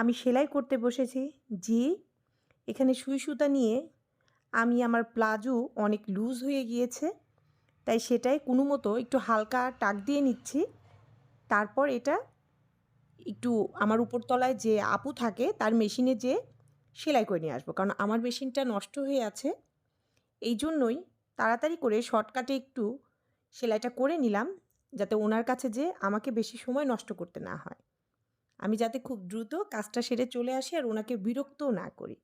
আমি সেলাই করতে বসেছি। যে এখানে সুই সুতা নিয়ে আমি আমার প্লাজো অনেক লুজ হয়ে গিয়েছে, তাই সেটাই কোনো মতো একটু হালকা টাক দিয়ে নিচ্ছি। তারপর এটা একটু আমার উপরতলায় যে আপু থাকে, তার মেশিনে যে সেলাই করে নিয়ে আসব, কারণ আমার মেশিনটা নষ্ট হয়ে আছে। এই জন্যই তাড়াতাড়ি করে শর্টকাটে একটু সেলাইটা করে নিলাম, যাতে ওনার কাছে যে আমাকে বেশি সময় নষ্ট করতে না হয়। আমি যাতে খুব দ্রুত কাজটা সেরে চলে আসি আর ওনাকে বিরক্তও না করি।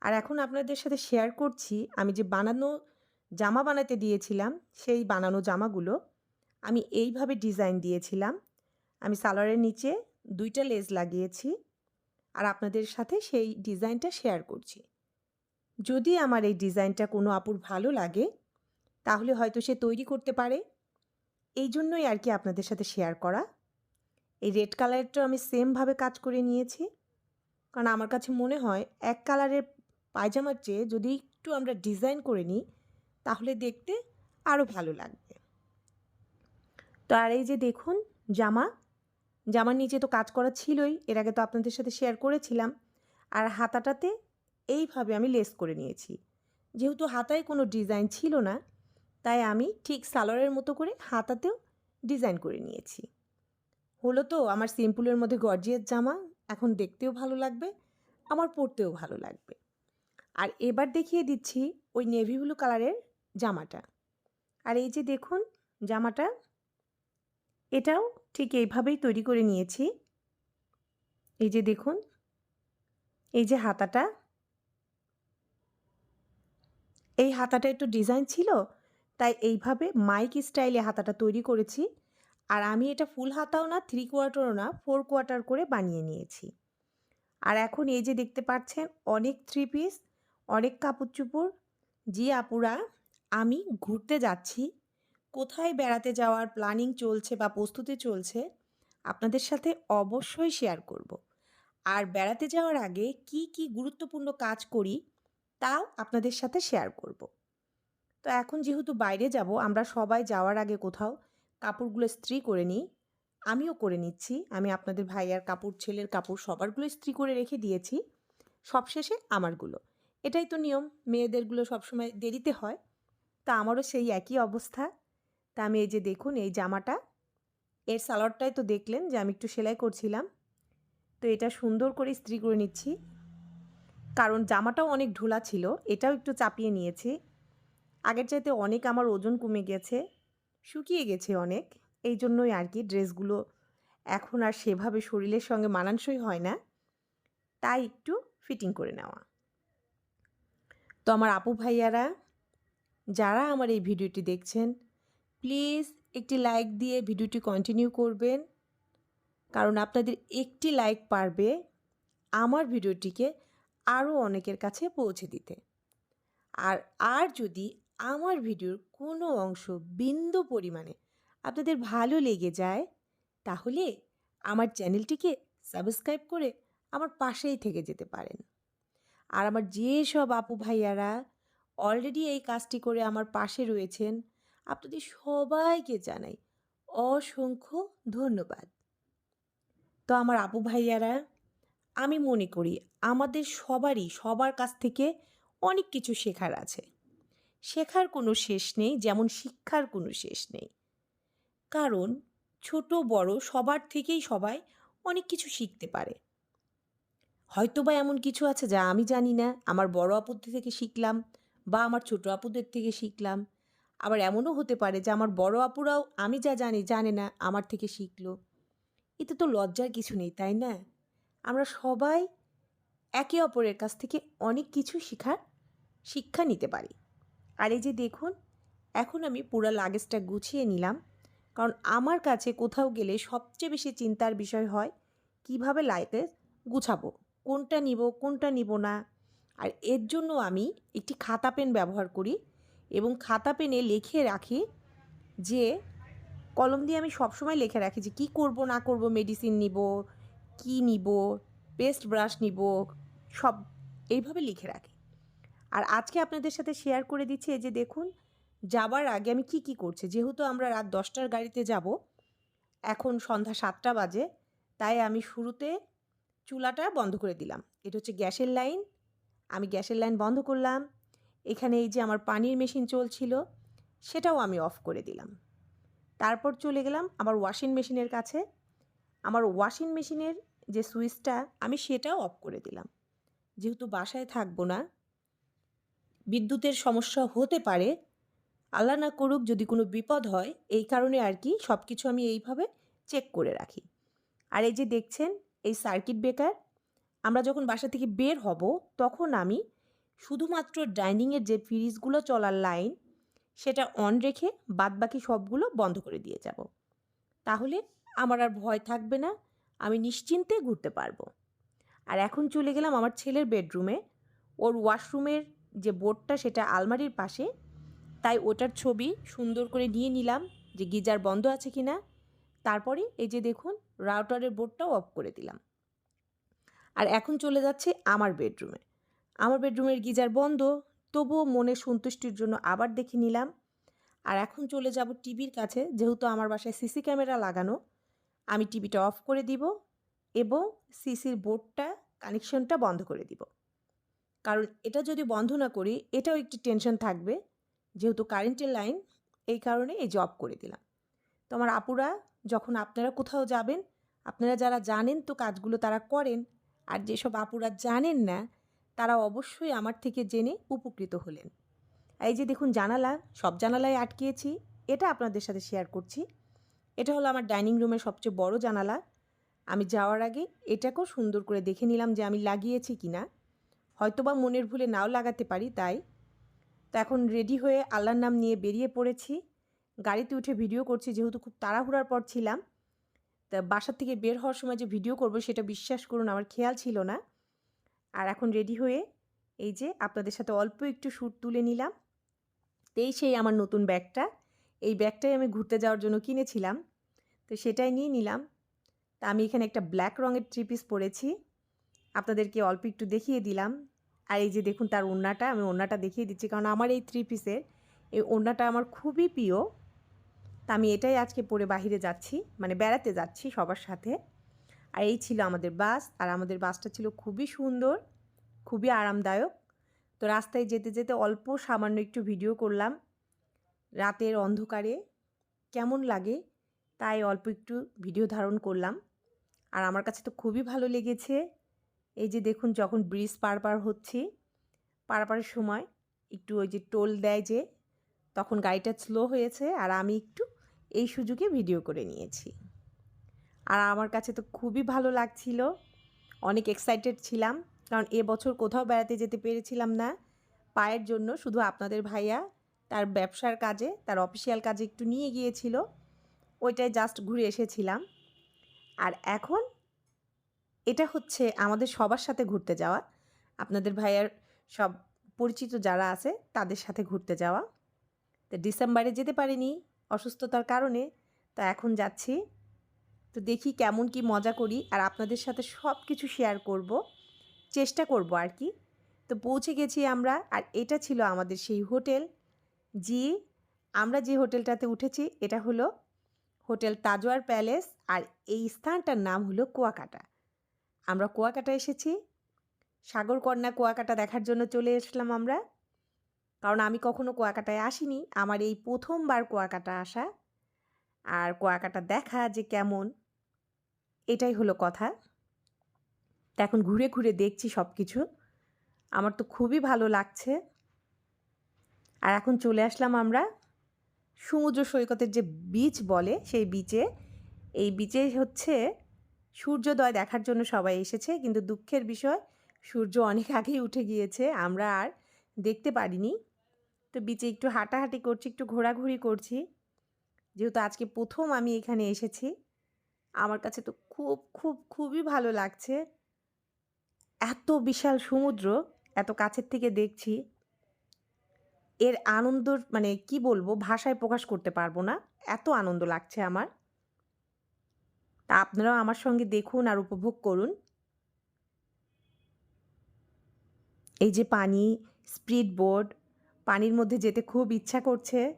আর এখন আপনাদের সাথে শেয়ার করছি, আমি যে বানানো জামা বানাতে দিয়েছিলাম, সেই বানানো জামাগুলো আমি এইভাবে ডিজাইন দিয়েছিলাম। আমি সালোয়ারের নিচে দুইটা লেজ লাগিয়েছি আর আপনাদের সাথে সেই ডিজাইনটা শেয়ার করছি। যদি আমার এই ডিজাইনটা কোনো আপুর ভালো লাগে, তাহলে হয়তো সে তৈরি করতে পারে। এই জন্যই আর কি আপনাদের সাথে শেয়ার করা। এই রেড কালারটা আমি সেমভাবে কাজ করে নিয়েছি। কারণ আমার কাছে মনে হয় এক কালারের পায়জামার চেয়ে যদি একটু আমরা ডিজাইন করে নিই, তাহলে দেখতে আরও ভালো লাগবে। তো আর এই যে দেখুন, জামা। জামার নিচে তো কাজ করা ছিলই, এর আগে তো আপনাদের সাথে শেয়ার করেছিলাম। আর হাতাটাতে এইভাবে আমি লেস করে নিয়েছি। যেহেতু হাতায় কোনো ডিজাইন ছিল না, তাই আমি ঠিক সালোয়ারের মতো করে হাতাতেও ডিজাইন করে নিয়েছি। হলো তো আমার সিম্পলের মধ্যে গর্জিয়ার জামা, এখন দেখতেও ভালো লাগবে, আমার পরতেও ভালো লাগবে। আর এবার দেখিয়ে দিচ্ছি ওই নেভি ব্লু কালারের জামাটা। আর এই যে দেখুন জামাটা, এটাও ঠিক এইভাবেই তৈরি করে নিয়েছি। এই যে দেখুন, এই যে হাতাটা, এই হাতাটা একটু ডিজাইন ছিল, তাই এইভাবে মাইক স্টাইলে হাতাটা তৈরি করেছি। আর আমি এটা ফুল হাতাও না থ্রি কোয়ার্টারও না ফোর কোয়ার্টার করে বানিয়ে নিয়েছি আর এখন এই যে দেখতে পাচ্ছেন, অনেক থ্রি পিস অনেক কাপড় চুপড় জি আপুরা, আমি ঘুরতে যাচ্ছি কোথায় বেড়াতে যাওয়ার প্ল্যানিং চলছে বা প্রস্তুতি চলছে, আপনাদের সাথে অবশ্যই শেয়ার করব। আর বেড়াতে যাওয়ার আগে কি কি গুরুত্বপূর্ণ কাজ করি, তাও আপনাদের সাথে শেয়ার করব। তো এখন যেহেতু বাইরে যাব, আমরা সবাই যাওয়ার আগে কোথাও কাপড়গুলো ইস্ত্রি করে নিই। আমিও করে নিচ্ছি। আমি আপনাদের ভাইয়ার কাপড়, ছেলের কাপড় সবারগুলো ইস্ত্রি করে রেখে দিয়েছি। সবশেষে আমারগুলো। এটাই তো নিয়ম। মেয়েদেরগুলো সবসময় দেরিতে হয়। তা আমারও সেই একই অবস্থা। তা আমি এই যে দেখুন, এই জামাটা, এর সালোয়ারটাই তো দেখলেন যে আমি একটু সেলাই করছিলাম। তো এটা সুন্দর করে ইস্ত্রি করে নিচ্ছি। কারণ জামাটাও অনেক ঢোলা ছিল, এটাও একটু চাপিয়ে নিয়েছি। আগের চাইতে অনেক আমার ওজন কমে গেছে। শুকিয়ে গেছে অনেক। এই জন্যই আর কি ড্রেসগুলো এখন আর সেভাবে শরীরের সঙ্গে মানানসই হয় না। তাই একটু ফিটিং করে নেওয়া। তো আমার আপু ভাইয়ারা, যারা আমার এই ভিডিওটি দেখছেন, প্লিজ একটি লাইক দিয়ে ভিডিওটি কন্টিনিউ করবেন। কারণ আপনাদের একটি লাইক পারবে আমার ভিডিওটিকে আরও অনেকের কাছে পৌঁছে দিতে। আর আর যদি আমার ভিডিওর কোনো অংশ বিন্দু পরিমাণে আপনাদের ভালো লেগে যায়, তাহলে আমার চ্যানেলটিকে সাবস্ক্রাইব করে আমার পাশেই থেকে যেতে পারেন। আর আমার যেসব আপু ভাইয়ারা অলরেডি এই কাজটি করে আমার পাশে রয়েছেন, আপনাদের সবাইকে জানাই অসংখ্য ধন্যবাদ। তো আমার আপু ভাইয়ারা, আমি মনে করি আমাদের সবারই, সবার কাছ থেকে অনেক কিছু শেখার আছে। শেখার কোনো শেষ নেই, যেমন শিক্ষার কোনো শেষ নেই। কারণ ছোট, বড় সবার থেকেই সবাই অনেক কিছু শিখতে পারে। হয়তো বা এমন কিছু আছে যা আমি জানি না, আমার বড় আপুদের থেকে শিখলাম বা আমার ছোট আপুদের থেকে শিখলাম। আবার এমনও হতে পারে যে আমার বড় আপুরাও আমি যা জানি, জানে না, আমার থেকে শিখলো। এতে তো লজ্জার কিছু নেই, তাই না? আমরা সবাই একে অপরের কাছ থেকে অনেক কিছু শেখার শিক্ষা নিতে পারি। আর এই যে দেখুন, এখন আমি পুরো লাগেজটা গুছিয়ে নিলাম। কারণ আমার কাছে কোথাও গেলে সবচেয়ে বেশি চিন্তার বিষয় হয়, কীভাবে লাগেজ গুছাবো? কোনটা নিব কোনটা নিব না? আর এর জন্য আমি একটি খাতা পেন ব্যবহার করি এবং খাতা পেনে লিখে রাখি যে, কলম দিয়ে আমি সবসময় লিখে রাখি যে, কী করব, না করব মেডিসিন নিব, কি নিব পেস্ট ব্রাশ নিব, সব এইভাবে লিখে রাখি। আর আজকে আপনাদের সাথে শেয়ার করে দিচ্ছি এই যে দেখুন, যাবার আগে আমি কি কি করছি? যেহেতু আমরা রাত দশটার গাড়িতে যাব, এখন সন্ধ্যা সাতটা বাজে, তাই আমি শুরুতে চুলাটা বন্ধ করে দিলাম। এটা হচ্ছে গ্যাসের লাইন, আমি গ্যাসের লাইন বন্ধ করলাম। এখানে এই যে আমার পানির মেশিন চলছিল, সেটাও আমি অফ করে দিলাম। তারপর চলে গেলাম আমার ওয়াশিং মেশিনের কাছে। আমার ওয়াশিং মেশিনের যে সুইচটা আমি সেটাও অফ করে দিলাম। যেহেতু বাসায় থাকব না বিদ্যুতের সমস্যা হতে পারে, আল্লাহ না করুক যদি কোনো বিপদ হয়, এই কারণে আর কি সব কিছু আমি এইভাবে চেক করে রাখি। আর এই যে দেখছেন, এই সার্কিট ব্রেকার আমরা যখন বাসা থেকে বের হব, তখন আমি শুধুমাত্র ডাইনিংয়ের যে ফ্রিজগুলো চলার লাইন সেটা অন রেখে বাদবাকি সবগুলো বন্ধ করে দিয়ে যাব। তাহলে আমার আর ভয় থাকবে না, আমি নিশ্চিন্তে ঘুরতে পারব। আর এখন চলে গেলাম আমার ছেলের বেডরুমে ওর ওয়াশরুমের যে বোর্ডটা সেটা আলমারির পাশে, তাই ওটার ছবি সুন্দর করে নিয়ে নিলাম যে গিজার বন্ধ আছে কি না তারপরে এই যে দেখুন, রাউটারের বোর্ডটাও অফ করে দিলাম। আর এখন চলে যাচ্ছে আমার বেডরুমে। আমার বেডরুমের গিজার বন্ধ, তবুও মনে সন্তুষ্টির জন্য আবার দেখে নিলাম। আর এখন চলে যাব টিভির কাছে, যেহেতু আমার বাসায় সিসি ক্যামেরা লাগানো, আমি টিভিটা অফ করে দিব এবং সিসির বোর্ডটা, কানেকশনটা বন্ধ করে দিব। কারণ এটা যদি বন্ধ না করি, এটাও একটি টেনশন থাকবে। যেহেতু কারেন্টের লাইন এই কারণে এই জব করে দিলাম। তো আমার আপুরা, যখন আপনারা কোথাও যাবেন, আপনারা যারা জানেন তো কাজগুলো তারা করেন, আর যেসব আপুরা জানেন না, তারা অবশ্যই আমার থেকে জেনে উপকৃত হলেন। এই যে দেখুন জানালা, সব জানালায় আটকিয়েছি, এটা আপনাদের সাথে শেয়ার করছি। এটা হলো আমার ডাইনিং রুমের সবচেয়ে বড় জানালা। আমি যাওয়ার আগে এটাকেও সুন্দর করে দেখে নিলাম যে আমি লাগিয়েছি কি না হয়তোবা মনের ভুলে নাও লাগাতে পারি, তাই? তো এখন রেডি হয়ে আল্লাহর নাম নিয়ে বেরিয়ে পড়েছি। গাড়িতে উঠে ভিডিও করছি, যেহেতু খুব তাড়াহুড়ার পর ছিলাম। তা বাসার থেকে বের হওয়ার সময় যে ভিডিও করব সেটা বিশ্বাস করুন, আমার খেয়াল ছিল না। আর এখন রেডি হয়ে এই যে আপনাদের সাথে অল্প একটু শ্যুট তুলে নিলাম। এই সেই আমার নতুন ব্যাগটা। এই ব্যাগটাই আমি ঘুরতে যাওয়ার জন্য কিনেছিলাম। তো সেটাই নিয়ে নিলাম। তা আমি এখানে একটা ব্ল্যাক রঙের থ্রি পিস পরেছি। আপনাদেরকে অল্প একটু দেখিয়ে দিলাম। আর এই যে দেখুন তার ওড়নাটা, আমি ওড়নাটা দেখিয়ে দিচ্ছি কারণ আমার এই থ্রি পিসের এই ওড়নাটা আমার খুবই প্রিয়। তা আমি এটাই আজকে পরে বাহিরে যাচ্ছি মানে বেড়াতে যাচ্ছি সবার সাথে। আর এই ছিল আমাদের বাস, আর আমাদের বাসটা ছিল খুবই সুন্দর, খুবই আরামদায়ক। তো রাস্তায় যেতে যেতে অল্প সামান্য একটু ভিডিও করলাম। রাতের অন্ধকারে কেমন লাগে তাই অল্প একটু ভিডিও ধারণ করলাম। আর আমার কাছে তো খুবই ভালো লেগেছে। এই যে দেখুন যখন ব্রিজ পার পার হচ্ছি পারাপারের সময় একটু ওই যে টোল দেয় যে, তখন গাড়িটা স্লো হয়েছে আর আমি একটু এই সুযোগে ভিডিও করে নিয়েছি। আর আমার কাছে তো খুবই ভালো লাগছিল, অনেক এক্সাইটেড ছিলাম, কারণ এবছর কোথাও বেড়াতে যেতে পেরেছিলাম না। পায়ের জন্য শুধু আপনাদের ভাইয়া, তার ব্যবসার কাজে, তার অফিসিয়াল কাজে একটু নিয়ে গিয়েছিল, ওইটাই জাস্ট ঘুরে এসেছিলাম। আর এখন এটা হচ্ছে আমাদের সবার সাথে ঘুরতে যাওয়া। আপনাদের ভাইয়ার সব পরিচিত যারা আছে, তাদের সাথে ঘুরতে যাওয়া। তো ডিসেম্বরে যেতে পারিনি অসুস্থতার কারণে, তো এখন যাচ্ছি। তো দেখি কেমন কি মজা করি আর আপনাদের সাথে সব কিছু শেয়ার করব। চেষ্টা করব আর কি। তো পৌঁছে গেছি আমরা আর এটা ছিল আমাদের সেই হোটেল। জি, আমরা যে হোটেলটাতে উঠেছি, এটা হলো হোটেল তাজোয়ার প্যালেস আর এই স্থানটার নাম হলো কুয়াকাটা। আমরা কুয়াকাটা এসেছি। সাগরকন্যা কুয়াকাটা দেখার জন্য চলে এসলাম আমরা। কারণ আমি কখনো কুয়াকাটায় আসিনি। আমার এই প্রথমবার কুয়াকাটা আসা। আর কুয়াকাটা দেখা যে কেমন, এটাই হলো কথা। এখন ঘুরে ঘুরে দেখছি সব কিছু আমার তো খুবই ভালো লাগছে। আর এখন চলে আসলাম আমরা সমুদ্র সৈকতের যে বিচ বলে, সেই বিচে এই বিচে হচ্ছে সূর্যোদয় দেখার জন্য সবাই এসেছে। কিন্তু দুঃখের বিষয়, সূর্য অনেক আগেই উঠে গিয়েছে, আমরা আর দেখতে পারিনি। তো বিচে একটু হাঁটাহাঁটি করছি, একটু ঘোরাঘুরি করছি। যেহেতু আজকে প্রথম আমি এখানে এসেছি, আমার কাছে তো খুব খুব, খুবই ভালো লাগছে। এত বিশাল সমুদ্র, এত কাছের থেকে দেখছি, এর আনন্দ মানে কি বলব, ভাষায় প্রকাশ করতে পারব না। এত আনন্দ লাগছে আমার। তা আপনারাও আমার সঙ্গে দেখুন আর উপভোগ করুন। এই যে পানি স্পিড বোর্ড, পানির মধ্যে যেতে খুব ইচ্ছা করছে।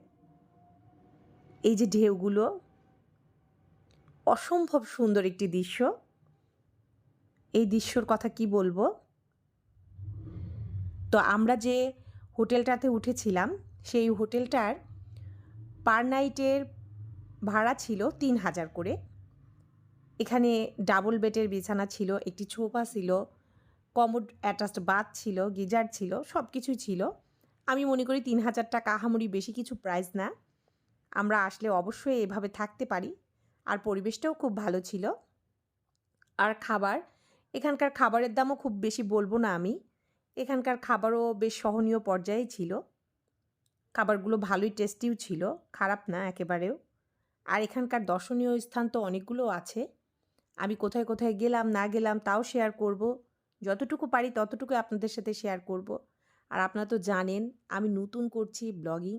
এই যে ঢেউগুলো, অসম্ভব সুন্দর একটি দৃশ্য। এই দৃশ্যর কথা কি বলব? তো আমরা যে হোটেলটাতে উঠেছিলাম, সেই হোটেলটার পার নাইটের ভাড়া ছিল তিন হাজার করে। এখানে ডাবল বেডের বিছানা ছিল, একটি ছোপা ছিল কমোড অ্যাটাচড বাথ ছিল, গিজার ছিল সব কিছুই ছিল। আমি মনে করি তিন হাজার টাকা আহামরি বেশি কিছু প্রাইস না। আমরা আসলে অবশ্যই এভাবে থাকতে পারি। আর পরিবেশটাও খুব ভালো ছিল। আর খাবার, এখানকার খাবারের দামও খুব বেশি বলব না আমি। এখানকার খাবারও বেশ সহনীয় পর্যায়ে ছিল। খাবারগুলো ভালোই টেস্টিও ছিল, খারাপ না একেবারেও। আর এখানকার দর্শনীয় স্থান তো অনেকগুলো আছে। আমি কোথায় কোথায় গেলাম, না গেলাম তাও শেয়ার করব। যতটুকু পারি ততটুকু আপনাদের সাথে শেয়ার করব। আর আপনারা তো জানেন, আমি নতুন করছি ব্লগিং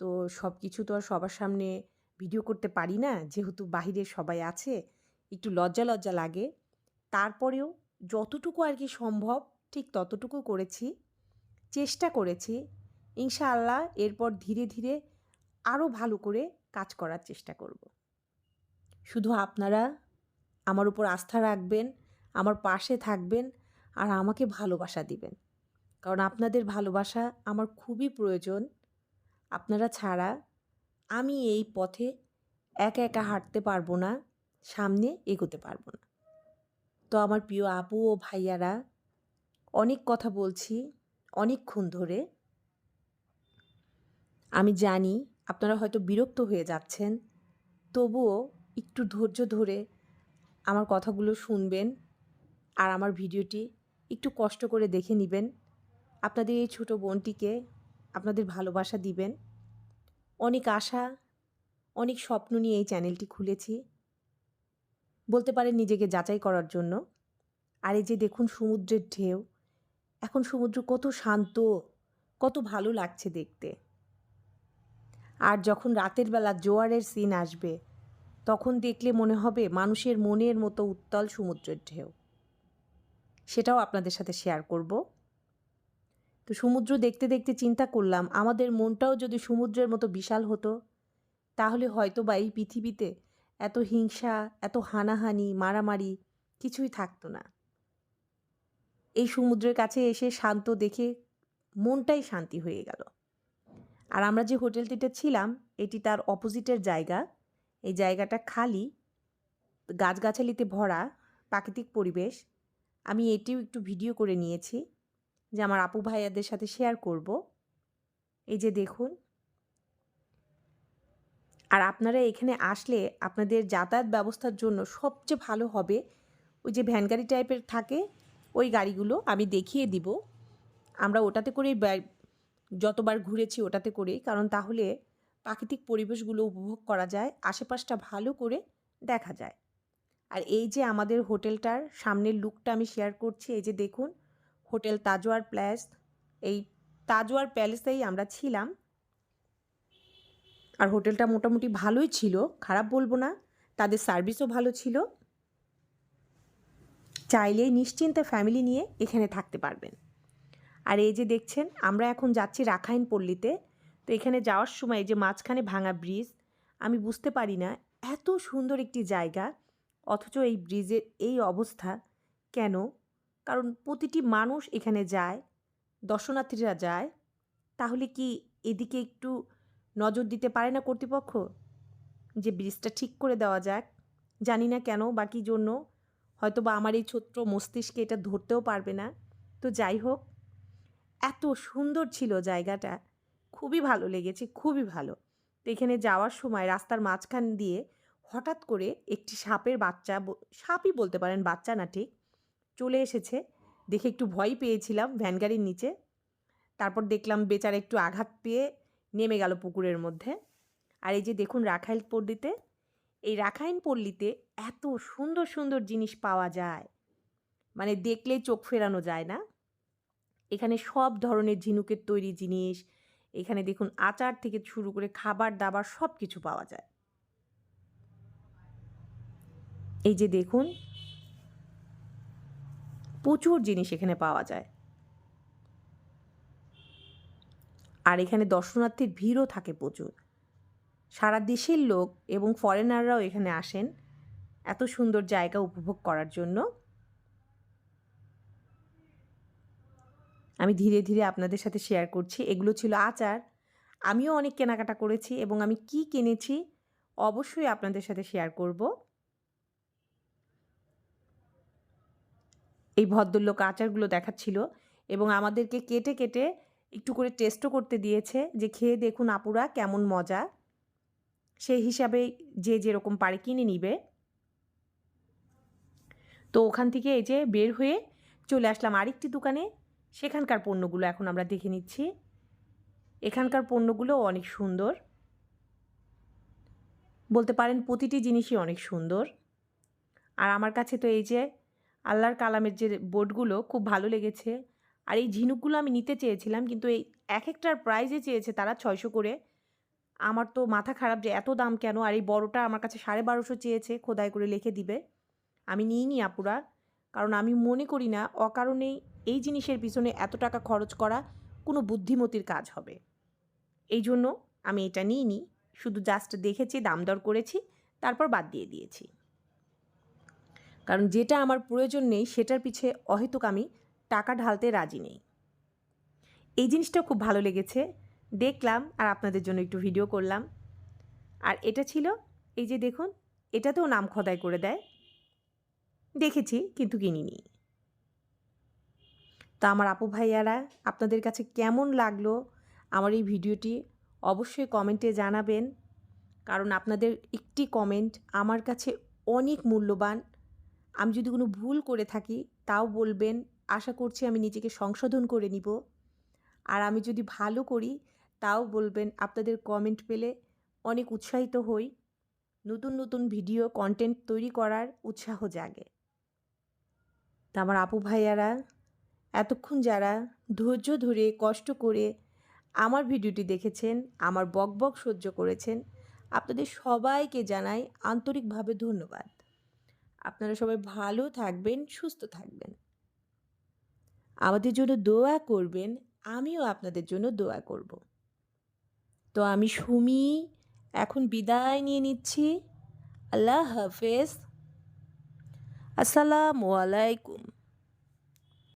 তো সব কিছু তো আর সবার সামনে ভিডিও করতে পারি না। যেহেতু বাহিরে সবাই আছে, একটু লজ্জা লজ্জা লাগে। তারপরেও যতটুকু আর কি সম্ভব, ঠিক ততটুকু করেছি, চেষ্টা করেছি। ইনশাআল্লাহ এরপর ধীরে ধীরে আরও ভালো করে কাজ করার চেষ্টা করব। শুধু আপনারা আমার উপর আস্থা রাখবেন, আমার পাশে থাকবেন আর আমাকে ভালোবাসা দিবেন। কারণ আপনাদের ভালোবাসা আমার খুবই প্রয়োজন। আপনারা ছাড়া আমি এই পথে একা একা হাঁটতে পারব না, সামনে এগোতে পারব না। তো আমার প্রিয় আপু ও ভাইয়ারা, অনেক কথা বলছি, অনেকক্ষণ ধরে। আমি জানি আপনারা হয়তো বিরক্ত হয়ে যাচ্ছেন, তবুও একটু ধৈর্য ধরে আমার কথাগুলো শুনবেন আর আমার ভিডিওটি একটু কষ্ট করে দেখে নেবেন। আপনাদের এই ছোটো বোনটিকে আপনাদের ভালোবাসা দিবেন। অনেক আশা, অনেক স্বপ্ন নিয়ে এই চ্যানেলটি খুলেছি। বলতে পারেন নিজেকে যাচাই করার জন্য। আর এই যে দেখুন সমুদ্রের ঢেউ, এখন সমুদ্র কত শান্ত, কত ভালো লাগছে দেখতে। আর যখন রাতের বেলা জোয়ারের সিন আসবে তখন দেখলে মনে হবে মানুষের মনের মতো উত্তল সমুদ্রের ঢেউ। সেটাও আপনাদের সাথে শেয়ার করব। তো সমুদ্র দেখতে দেখতে চিন্তা করলাম, আমাদের মনটাও যদি সমুদ্রের মতো বিশাল হতো, তাহলে হয়তো বা এই পৃথিবীতে এত হিংসা, এত হানাহানি, মারামারি কিছুই থাকতো না। এই সমুদ্রের কাছে এসে শান্ত দেখে মনটাই শান্তি হয়ে গেল। আর আমরা যে হোটেলটিতে ছিলাম, এটি তার অপোজিটের জায়গা। এই জায়গাটা খালি, গাছগাছালিতে ভরা প্রাকৃতিক পরিবেশ, আমি এটিও একটু ভিডিও করে নিয়েছি যে আমার আপু ভাইয়াদের সাথে শেয়ার করব। এই যে দেখুন। আর আপনারা এখানে আসলে আপনাদের যাতায়াত ব্যবস্থার জন্য সবচেয়ে ভালো হবে ওই যে ভ্যান গাড়ি টাইপের থাকে, ওই গাড়িগুলো আমি দেখিয়ে দিব। আমরা ওটাতে করেই যতবার ঘুরেছি ওটাতে করেই, কারণ তাহলে প্রাকৃতিক পরিবেশগুলো উপভোগ করা যায়, আশেপাশটা ভালো করে দেখা যায়। আর এই যে আমাদের হোটেলটার সামনের লুকটা আমি শেয়ার করছি, এই যে দেখুন, হোটেল তাজোয়ার প্যালেস, এই তাজোয়ার প্যালেসেই আমরা ছিলাম। আর হোটেলটা মোটামুটি ভালোই ছিল, খারাপ বলব না, তাদের সার্ভিসও ভালো ছিল। চাইলেই নিশ্চিন্তে ফ্যামিলি নিয়ে এখানে থাকতে পারবেন। আর এই যে দেখছেন, আমরা এখন যাচ্ছি রাখাইন পল্লীতে তো এখানে যাওয়ার সময় যে মাঝখানে ভাঙা ব্রিজ আমি বুঝতে পারি না এত সুন্দর একটি জায়গা, অথচ এই ব্রিজের এই অবস্থা কেন? কারণ প্রতিটি মানুষ এখানে যায়, দর্শনার্থীরা যায়, তাহলে কি এদিকে একটু নজর দিতে পারে না কর্তৃপক্ষ? যে ব্রিজটা ঠিক করে দেওয়া যাক, জানি না কেন বাকি জন্য হয়তো বা আমার এই ছোট্ট মস্তিষ্কে এটা ধরতেও পারবে না। তো যাই হোক, এত সুন্দর ছিল জায়গাটা। খুবই ভালো লেগেছে, খুবই ভালো। তো এখানে যাওয়ার সময় রাস্তার মাঝখান দিয়ে হঠাৎ করে একটি সাপের বাচ্চা সাপই বলতে পারেন বাচ্চা না ঠিক, চলে এসেছে। দেখে একটু ভয় পেয়েছিলাম ভ্যান গাড়ির নিচে। তারপর দেখলাম বেচার একটু আঘাত পেয়ে নেমে গেল পুকুরের মধ্যে। আর এই যে দেখুন রাখাইল পল্লীতে, এই রাখাইন পল্লীতে এত সুন্দর সুন্দর জিনিস পাওয়া যায়। মানে দেখলে চোখ ফেরানো যায় না। এখানে সব ধরনের ঝিনুকের তৈরি জিনিস এখানে দেখুন আচার থেকে শুরু করে খাবার দাবার সব কিছু পাওয়া যায়। এই যে দেখুন, প্রচুর জিনিস এখানে পাওয়া যায়। আর এখানে দর্শনার্থীর ভিড়ও থাকে প্রচুর। সারা দেশের লোক এবং ফরেনাররাও এখানে আসেন এত সুন্দর জায়গা উপভোগ করার জন্য। আমি ধীরে ধীরে আপনাদের সাথে শেয়ার করছি। এগুলো ছিল আচার। আমিও অনেক কেনাকাটা করেছি এবং আমি কি কিনেছি অবশ্যই আপনাদের সাথে শেয়ার করব। এই ভদ্রলোক আচারগুলো দেখাচ্ছিল এবং আমাদেরকে কেটে কেটে একটু করে টেস্টও করতে দিয়েছে যে, খেয়ে দেখুন আপুরা কেমন মজা। সেই হিসাবে যে যেরকম পারে কিনে নিবে। তো ওখান থেকে এই যে বের হয়ে চলে আসলাম আরেকটি দোকানে। সেখানকার পণ্যগুলো এখন আমরা দেখে নিচ্ছি। এখানকার পণ্যগুলো অনেক সুন্দর। বলতে পারেন প্রতিটি জিনিসই অনেক সুন্দর। আর আমার কাছে তো এই যে আল্লাহর কালামের যে বোর্ডগুলো খুব ভালো লেগেছে। আর এই ঝিনুকগুলো আমি নিতে চেয়েছিলাম, কিন্তু এই এক একটার প্রাইজে চেয়েছে তারা ছয়শো করে। আমার তো মাথা খারাপ যে এত দাম কেন? আর এই বড়টা আমার কাছে সাড়ে বারোশো চেয়েছে, খোদাই করে লিখে দিবে। আমি নিইনি আপুরা, কারণ আমি মনে করি না, অকারণেই এই জিনিসের পিছনে এত টাকা খরচ করা কোনো বুদ্ধিমতির কাজ হবে। এই জন্য আমি এটা নিইনি, শুধু জাস্ট দেখেছি, দাম দর করেছি, তারপর বাদ দিয়ে দিয়েছি। কারণ যেটা আমার প্রয়োজন নেই, সেটার পিছে অহেতুক আমি টাকা ঢালতে রাজি নেই। এই জিনিসটা খুব ভালো লেগেছে। দেখলাম আর আপনাদের জন্য একটু ভিডিও করলাম। আর এটা ছিল, এই যে দেখুন, এটাতেও নাম খোদাই করে দেয়। দেখেছি, কিন্তু কিনিনি। তো আমার আপু ভাইয়ারা, আপনাদের কাছে কেমন লাগল আমার এই ভিডিওটি অবশ্যই কমেন্টে জানাবেন। কারণ আপনাদের একটি কমেন্ট আমার কাছে অনেক মূল্যবান। আমি যদি কোনো ভুল করে থাকি তাও বলবেন, আশা করছি আমি নিজেকে সংশোধন করে নিব। আর আমি যদি ভালো করি তাও বলবেন, আপনাদের কমেন্ট পেলে অনেক উৎসাহিত হই। নতুন নতুন ভিডিও কন্টেন্ট তৈরি করার উৎসাহ জাগে। তা আমার আপু ভাইয়ারা এতক্ষণ যারা ধৈর্য ধরে, কষ্ট করে আমার ভিডিওটি দেখেছেন, আমার বক বক সহ্য করেছেন, আপনাদের সবাইকে জানাই আন্তরিকভাবে ধন্যবাদ। আপনারা সবাই ভালো থাকবেন, সুস্থ থাকবেন। আমাদের জন্য দোয়া করবেন, আমিও আপনাদের জন্য দোয়া করব। তো আমি সুমি, এখন বিদায় নিয়ে নিচ্ছি। আল্লাহ হাফেজ। আসসালামু আলাইকুম।